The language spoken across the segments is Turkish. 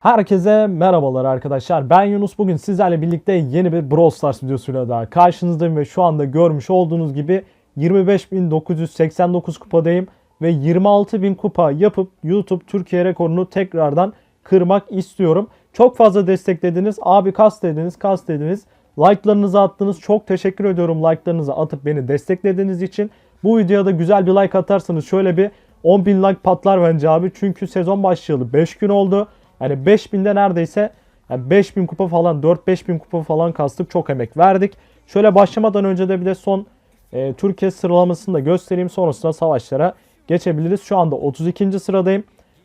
Herkese merhabalar arkadaşlar. Ben Yunus. Bugün sizlerle birlikte yeni bir Brawl Stars videosuyla daha karşınızdayım ve şu anda görmüş olduğunuz gibi 25.989 kupadayım ve 26.000 kupa yapıp YouTube Türkiye rekorunu tekrardan kırmak istiyorum. Çok fazla desteklediniz. Abi kas dediniz, kas dediniz. Like'larınızı attınız. Çok teşekkür ediyorum like'larınızı atıp beni desteklediğiniz için. Bu videoda güzel bir like atarsanız şöyle bir 10.000 like patlar bence abi. Çünkü sezon başlayalı 5 gün oldu. Yani 5000'de neredeyse yani 5000 kupa falan 4-5 bin kupa falan kastık. Çok emek verdik. Şöyle başlamadan önce de bir de son e, Türkiye sıralamasını da göstereyim. Sonrasında savaşlara geçebiliriz. Şu anda 32. sıradayım.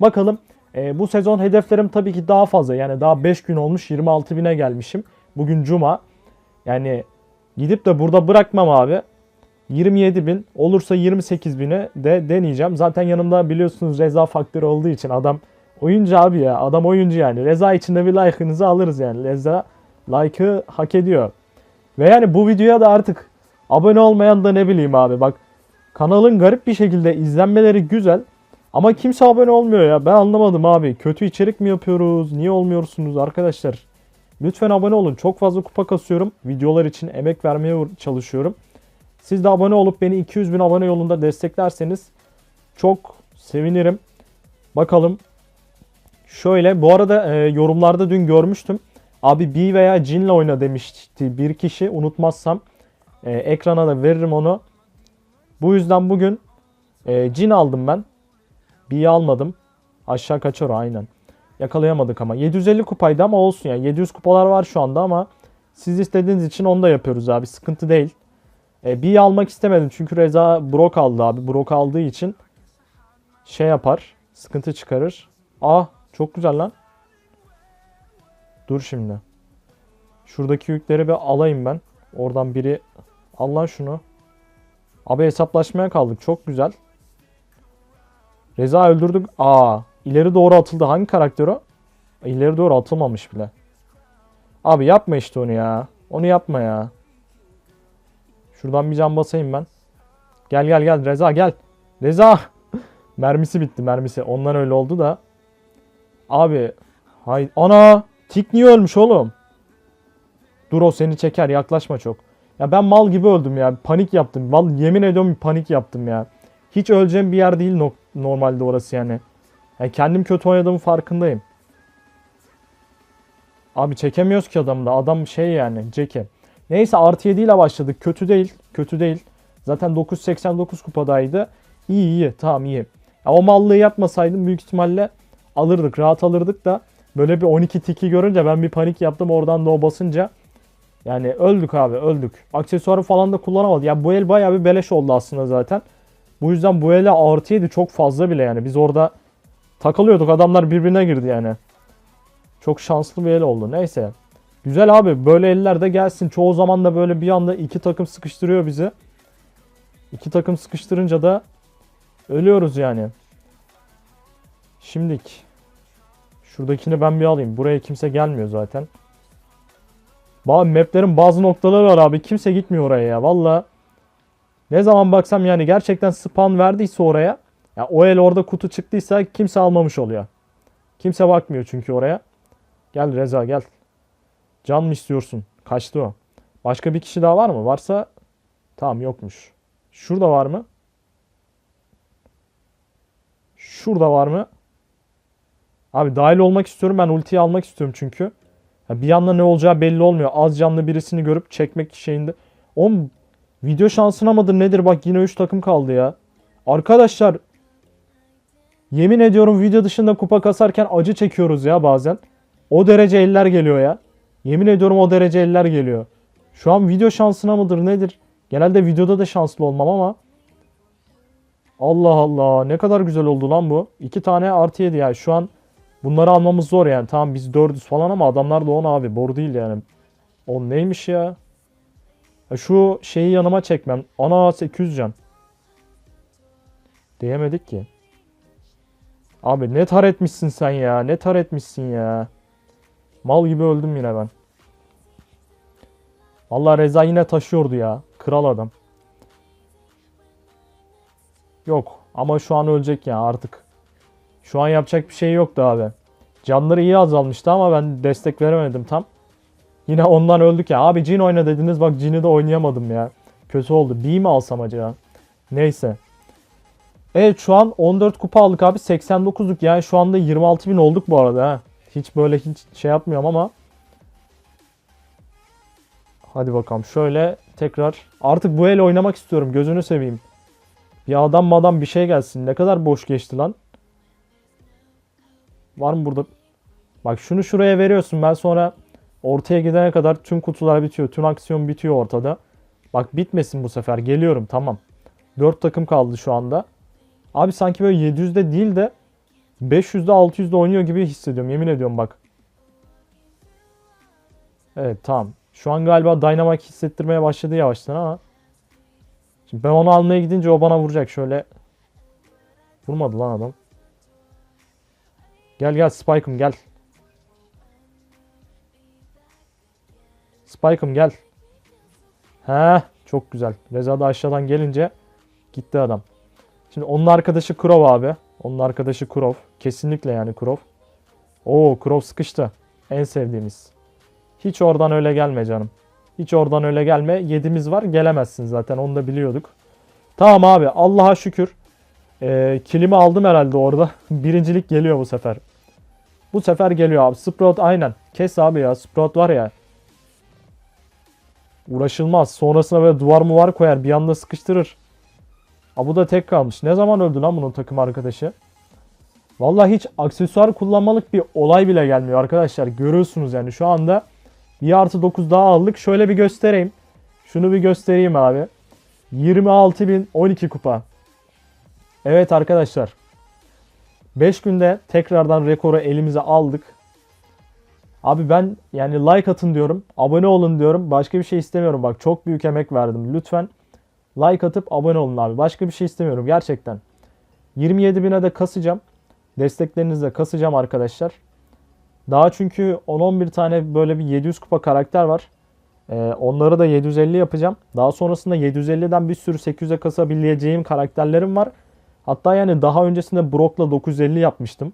Bakalım e, bu sezon hedeflerim tabii ki daha fazla. Yani daha 5 gün olmuş 26 bine gelmişim. Bugün Cuma. Yani gidip de burada bırakmam abi. 27 bin olursa 28 bine de deneyeceğim. Zaten yanımda biliyorsunuz Reza faktörü olduğu için adam oyuncu abi ya. Adam oyuncu yani. Reza içinde bir like'ınızı alırız yani. Reza like'ı hak ediyor. Ve yani bu videoya da artık abone olmayan da ne bileyim abi bak kanalın garip bir şekilde izlenmeleri güzel ama kimse abone olmuyor ya. Ben anlamadım abi. Kötü içerik mi yapıyoruz? Niye olmuyorsunuz arkadaşlar? Lütfen abone olun. Çok fazla kupa kasıyorum. Videolar için emek vermeye çalışıyorum. Siz de abone olup beni 200 bin abone yolunda desteklerseniz çok sevinirim. Bakalım. Şöyle bu arada e, yorumlarda dün görmüştüm. Abi B veya Jin'le oyna demişti bir kişi unutmazsam. E, ekrana da veririm onu. Bu yüzden bugün e, Jin aldım ben. B'yi almadım. Aşağı kaçar aynen. Yakalayamadık ama. 750 kupaydı ama olsun yani. 700 kupalar var şu anda ama siz istediğiniz için onu da yapıyoruz abi. Sıkıntı değil. E, B'yi almak istemedim çünkü Reza Brok aldı abi. Brok aldığı için şey yapar. Sıkıntı çıkarır. Ah çok güzel lan. Dur şimdi. Şuradaki yükleri bir alayım ben. Oradan biri al lan şunu. Abi hesaplaşmaya kaldık. Çok güzel. Reza öldürdük. Aa, ileri doğru atıldı. Hangi karakter o? İleri doğru atılmamış bile. Abi yapma işte onu ya. Onu yapma ya. Şuradan bir can basayım ben. Gel gel gel Reza gel. Reza. mermisi bitti mermisi. Ondan öyle oldu da. Abi. Hay ana. Tik niye ölmüş oğlum? Dur o seni çeker yaklaşma çok. Ya ben mal gibi öldüm ya. Panik yaptım. Vallahi yemin ediyorum panik yaptım ya. Hiç öleceğim bir yer değil no- normalde orası yani. yani. Kendim kötü oynadığımın farkındayım. Abi çekemiyoruz ki adamı da. Adam şey yani Jackie. Neyse artı 7 ile başladık. Kötü değil. Kötü değil. Zaten 989 kupadaydı. İyi iyi. Tamam iyi. Ya o mallığı yapmasaydım büyük ihtimalle alırdık. Rahat alırdık da böyle bir 12 tiki görünce ben bir panik yaptım. Oradan da o basınca yani öldük abi öldük. Aksesuarı falan da kullanamadı. Ya bu el bayağı bir beleş oldu aslında zaten. Bu yüzden bu ele artı 7 çok fazla bile yani. Biz orada takılıyorduk. Adamlar birbirine girdi yani. Çok şanslı bir el oldu. Neyse. Güzel abi. Böyle eller de gelsin. Çoğu zaman da böyle bir anda iki takım sıkıştırıyor bizi. İki takım sıkıştırınca da ölüyoruz yani. Şimdik. Şuradakini ben bir alayım. Buraya kimse gelmiyor zaten. Ba maplerin bazı noktaları var abi. Kimse gitmiyor oraya ya. Valla. Ne zaman baksam yani gerçekten spawn verdiyse oraya. Ya o el orada kutu çıktıysa kimse almamış oluyor. Kimse bakmıyor çünkü oraya. Gel Reza gel. Can mı istiyorsun? Kaçtı o. Başka bir kişi daha var mı? Varsa tamam yokmuş. Şurada var mı? Şurada var mı? Abi dahil olmak istiyorum. Ben ultiyi almak istiyorum çünkü. Ya bir anda ne olacağı belli olmuyor. Az canlı birisini görüp çekmek şeyinde. Oğlum video şansına mıdır nedir? Bak yine 3 takım kaldı ya. Arkadaşlar yemin ediyorum video dışında kupa kasarken acı çekiyoruz ya bazen. O derece eller geliyor ya. Yemin ediyorum o derece eller geliyor. Şu an video şansına mıdır nedir? Genelde videoda da şanslı olmam ama. Allah Allah ne kadar güzel oldu lan bu. İki tane artı yedi ya. Şu an bunları almamız zor yani. Tamam biz dördüz falan ama adamlar da on abi. Boru değil yani. O neymiş ya? ya? Şu şeyi yanıma çekmem. Ana 800 can. Diyemedik ki. Abi ne tar etmişsin sen ya. Ne tar etmişsin ya. Mal gibi öldüm yine ben. Allah Reza yine taşıyordu ya. Kral adam. Yok ama şu an ölecek ya artık. Şu an yapacak bir şey yoktu abi. Canları iyi azalmıştı ama ben destek veremedim tam. Yine ondan öldük ya. Abi Jin oyna dediniz bak Jin'i de oynayamadım ya. Kötü oldu. B mi alsam acaba? Neyse. Evet şu an 14 kupa aldık abi. 89'luk yani şu anda 26 bin olduk bu arada ha. Hiç böyle hiç şey yapmıyorum ama. Hadi bakalım şöyle tekrar. Artık bu el oynamak istiyorum gözünü seveyim. Bir adam adam bir şey gelsin. Ne kadar boş geçti lan. Var mı burada? Bak şunu şuraya veriyorsun. Ben sonra ortaya gidene kadar tüm kutular bitiyor. Tüm aksiyon bitiyor ortada. Bak bitmesin bu sefer. Geliyorum tamam. 4 takım kaldı şu anda. Abi sanki böyle 700'de değil de 500'de 600'de oynuyor gibi hissediyorum. Yemin ediyorum bak. Evet tamam. Şu an galiba Dynamite hissettirmeye başladı yavaştan ama. Şimdi ben onu almaya gidince o bana vuracak. Şöyle. Vurmadı lan adam. Gel gel Spike'ım gel. Spike'ım gel. He, çok güzel. Reza da aşağıdan gelince gitti adam. Şimdi onun arkadaşı Kurov abi. Onun arkadaşı Kurov. Kesinlikle yani Kurov. Oo Kurov sıkıştı. En sevdiğimiz. Hiç oradan öyle gelme canım. Hiç oradan öyle gelme. Yedimiz var gelemezsin zaten onu da biliyorduk. Tamam abi Allah'a şükür. Ee, kilimi aldım herhalde orada. Birincilik geliyor bu sefer. Bu sefer geliyor abi. Sprout aynen. Kes abi ya. Sprout var ya. Uğraşılmaz. Sonrasına böyle duvar mı var koyar. Bir anda sıkıştırır. Aa, bu da tek kalmış. Ne zaman öldü lan bunun takım arkadaşı? Vallahi hiç aksesuar kullanmalık bir olay bile gelmiyor arkadaşlar. Görüyorsunuz yani şu anda bir artı 9 daha aldık. Şöyle bir göstereyim. Şunu bir göstereyim abi. 26.012 kupa. Evet arkadaşlar. 5 günde tekrardan rekoru elimize aldık. Abi ben yani like atın diyorum. Abone olun diyorum. Başka bir şey istemiyorum. Bak çok büyük emek verdim. Lütfen like atıp abone olun abi. Başka bir şey istemiyorum gerçekten. 27 bine de kasacağım. Desteklerinizle kasacağım arkadaşlar. Daha çünkü 10-11 tane böyle bir 700 kupa karakter var. Ee, onları da 750 yapacağım. Daha sonrasında 750'den bir sürü 800'e kasabileceğim karakterlerim var. Hatta yani daha öncesinde Brock'la 950 yapmıştım.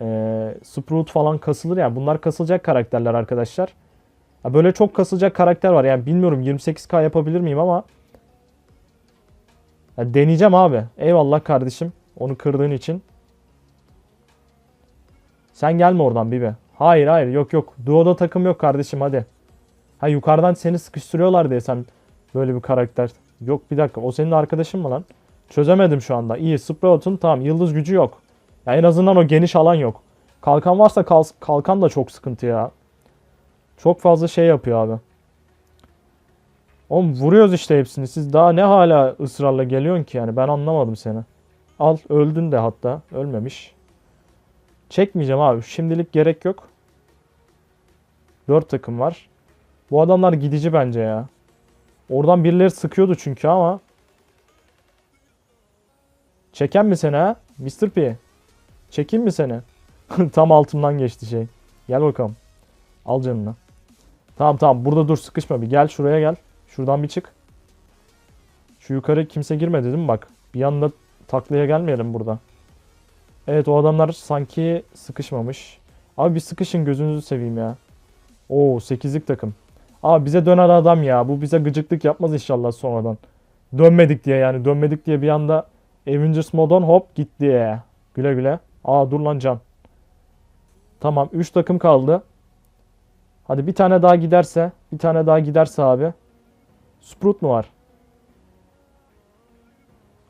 Ee, Sprout falan kasılır yani. Bunlar kasılacak karakterler arkadaşlar. Ya böyle çok kasılacak karakter var. Yani bilmiyorum 28k yapabilir miyim ama ya deneyeceğim abi. Eyvallah kardeşim. Onu kırdığın için. Sen gelme oradan Bibi. Hayır hayır yok yok. Duo'da takım yok kardeşim hadi. Ha yukarıdan seni sıkıştırıyorlar diye sen böyle bir karakter. Yok bir dakika o senin arkadaşın mı lan? Çözemedim şu anda. İyi Sprout'un tamam yıldız gücü yok. Ya en azından o geniş alan yok. Kalkan varsa kal kalkan da çok sıkıntı ya. Çok fazla şey yapıyor abi. Oğlum vuruyoruz işte hepsini. Siz daha ne hala ısrarla geliyorsun ki yani ben anlamadım seni. Al öldün de hatta. Ölmemiş. Çekmeyeceğim abi. Şimdilik gerek yok. 4 takım var. Bu adamlar gidici bence ya. Oradan birileri sıkıyordu çünkü ama. Çeken mi seni ha? Mr. P. Çekeyim mi seni? Tam altımdan geçti şey. Gel bakalım. Al canını. Tamam tamam burada dur sıkışma bir. Gel şuraya gel. Şuradan bir çık. Şu yukarı kimse girmedi değil mi bak. Bir anda taklaya gelmeyelim burada. Evet o adamlar sanki sıkışmamış. Abi bir sıkışın gözünüzü seveyim ya. Oo 8'lik takım. Abi bize dönen adam ya. Bu bize gıcıklık yapmaz inşallah sonradan. Dönmedik diye yani. Dönmedik diye bir anda Avengers modon hop gitti. Güle güle. Aa dur lan can. Tamam 3 takım kaldı. Hadi bir tane daha giderse. Bir tane daha giderse abi. Sprout mu var?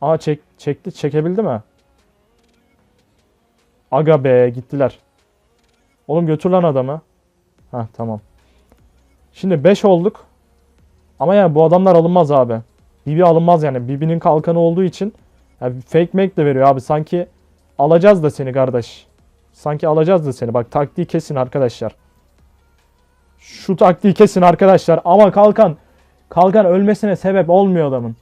Aa çek, çekti. Çekebildi mi? Aga be gittiler. Oğlum götür lan adamı. Heh tamam. Şimdi 5 olduk. Ama yani bu adamlar alınmaz abi. Bibi alınmaz yani. Bibi'nin kalkanı olduğu için yani fake make de veriyor abi. Sanki alacağız da seni kardeş. Sanki alacağız da seni. Bak taktiği kesin arkadaşlar. Şu taktiği kesin arkadaşlar. Ama kalkan. Kalkan ölmesine sebep olmuyor adamın.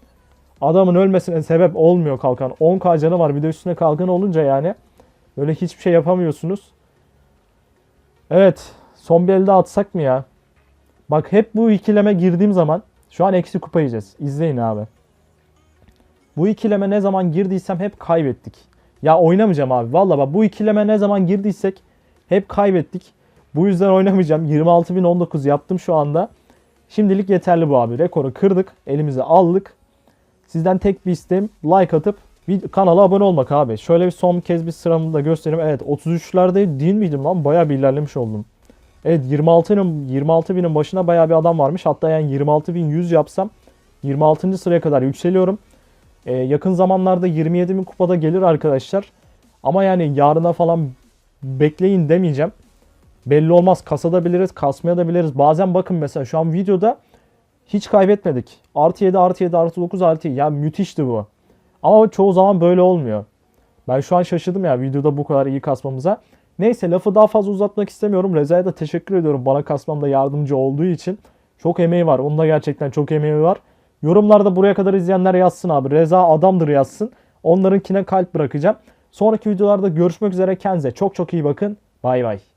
Adamın ölmesine sebep olmuyor kalkan. 10k canı var. Bir de üstüne kalkan olunca yani. Böyle hiçbir şey yapamıyorsunuz. Evet. Son bir elde atsak mı ya? Bak hep bu ikileme girdiğim zaman şu an eksi kupa yiyeceğiz. İzleyin abi. Bu ikileme ne zaman girdiysem hep kaybettik. Ya oynamayacağım abi. Valla bak bu ikileme ne zaman girdiysek Hep kaybettik. Bu yüzden oynamayacağım. 26.019 yaptım şu anda. Şimdilik yeterli bu abi. Rekoru kırdık. Elimize aldık. Sizden tek bir isteğim like atıp kanala abone olmak abi. Şöyle bir son kez bir sıramı da göstereyim. Evet 33'lerde değil miydim lan? Bayağı bir ilerlemiş oldum. Evet 26'nın 26 binin başına bayağı bir adam varmış. Hatta yani 26.100 yapsam 26. sıraya kadar yükseliyorum. Ee, yakın zamanlarda 27 bin kupada gelir arkadaşlar. Ama yani yarına falan bekleyin demeyeceğim. Belli olmaz. Kasada biliriz, kasmaya da biliriz. Bazen bakın mesela şu an videoda hiç kaybetmedik. Artı 7, artı 7, artı 9, artı 7. Ya müthişti bu. Ama çoğu zaman böyle olmuyor. Ben şu an şaşırdım ya videoda bu kadar iyi kasmamıza. Neyse lafı daha fazla uzatmak istemiyorum. Reza'ya da teşekkür ediyorum bana kasmamda yardımcı olduğu için. Çok emeği var. Onun da gerçekten çok emeği var. Yorumlarda buraya kadar izleyenler yazsın abi. Reza adamdır yazsın. Onlarınkine kalp bırakacağım. Sonraki videolarda görüşmek üzere. Kendinize çok çok iyi bakın. Bay bay.